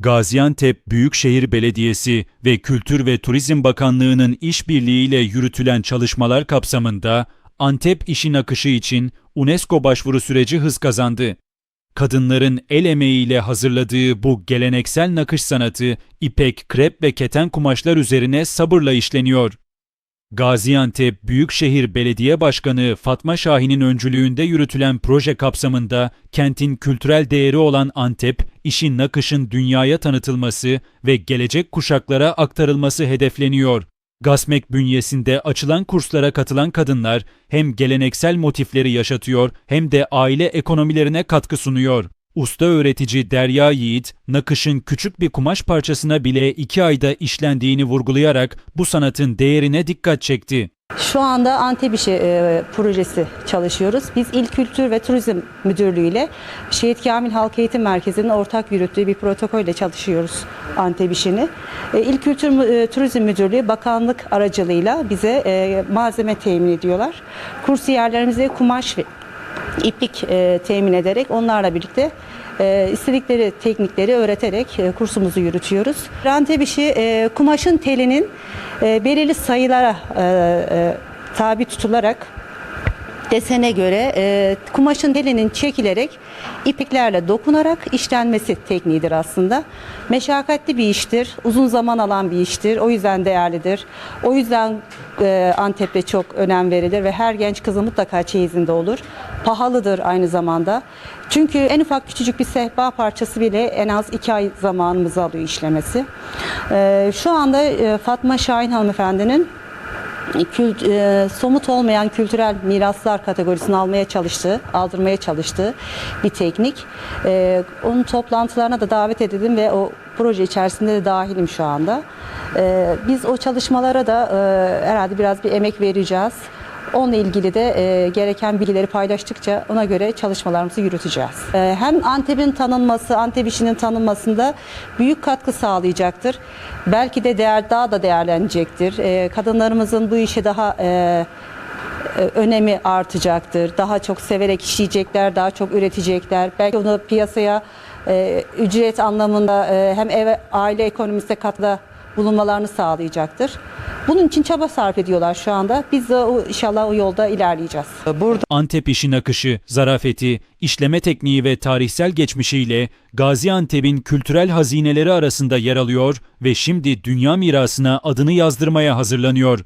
Gaziantep Büyükşehir Belediyesi ve Kültür ve Turizm Bakanlığı'nın işbirliğiyle yürütülen çalışmalar kapsamında Antep işin akışı için UNESCO başvuru süreci hız kazandı. Kadınların el emeğiyle hazırladığı bu geleneksel nakış sanatı ipek, krep ve keten kumaşlar üzerine sabırla işleniyor. Gaziantep Büyükşehir Belediye Başkanı Fatma Şahin'in öncülüğünde yürütülen proje kapsamında kentin kültürel değeri olan Antep, işin nakışın dünyaya tanıtılması ve gelecek kuşaklara aktarılması hedefleniyor. Gasmek bünyesinde açılan kurslara katılan kadınlar hem geleneksel motifleri yaşatıyor hem de aile ekonomilerine katkı sunuyor. Usta öğretici Derya Yiğit, nakışın küçük bir kumaş parçasına bile iki ayda işlendiğini vurgulayarak bu sanatın değerine dikkat çekti. Şu anda Antep İşi e, projesi çalışıyoruz. Biz İl Kültür ve Turizm Müdürlüğü ile Şehit Kamil Halk Eğitim Merkezi'nin ortak yürüttüğü bir protokolle çalışıyoruz Antep İşi'ni. E, İl Kültür e, Turizm Müdürlüğü bakanlık aracılığıyla bize e, malzeme temin ediyorlar. Kursiyerlerimize kumaş iplik e, temin ederek onlarla birlikte e, istedikleri teknikleri öğreterek e, kursumuzu yürütüyoruz. Antep işi e, kumaşın telinin e, belirli sayılara e, e, tabi tutularak desene göre e, kumaşın telinin çekilerek ipliklerle dokunarak işlenmesi tekniğidir aslında. Meşakkatli bir iştir, uzun zaman alan bir iştir. O yüzden değerlidir. O yüzden e, Antep'te çok önem verilir ve her genç kızın mutlaka çeyizinde olur. Pahalıdır aynı zamanda. Çünkü en ufak küçücük bir sehpa parçası bile en az iki ay zamanımızı alıyor işlemesi. E, şu anda e, Fatma Şahin hanımefendinin kült, e, somut olmayan kültürel miraslar kategorisini almaya çalıştığı, aldırmaya çalıştığı bir teknik. E, onun toplantılarına da davet edildim ve o proje içerisinde de dahilim şu anda. E, biz o çalışmalara da e, herhalde biraz bir emek vereceğiz. Onunla ilgili de e, gereken bilgileri paylaştıkça ona göre çalışmalarımızı yürüteceğiz. E, hem Antep'in tanınması, Antep işinin tanınmasında büyük katkı sağlayacaktır. Belki de değer daha da değerlenecektir. E, kadınlarımızın bu işe daha e, e, önemi artacaktır. Daha çok severek işleyecekler, daha çok üretecekler. Belki onu piyasaya e, ücret anlamında e, hem ev aile ekonomisine katkıda bulunmalarını sağlayacaktır. Bunun için çaba sarf ediyorlar şu anda. Biz de o, inşallah o yolda ilerleyeceğiz. Burada Antep işin akışı, zarafeti, işleme tekniği ve tarihsel geçmişiyle Gaziantep'in kültürel hazineleri arasında yer alıyor ve şimdi dünya mirasına adını yazdırmaya hazırlanıyor.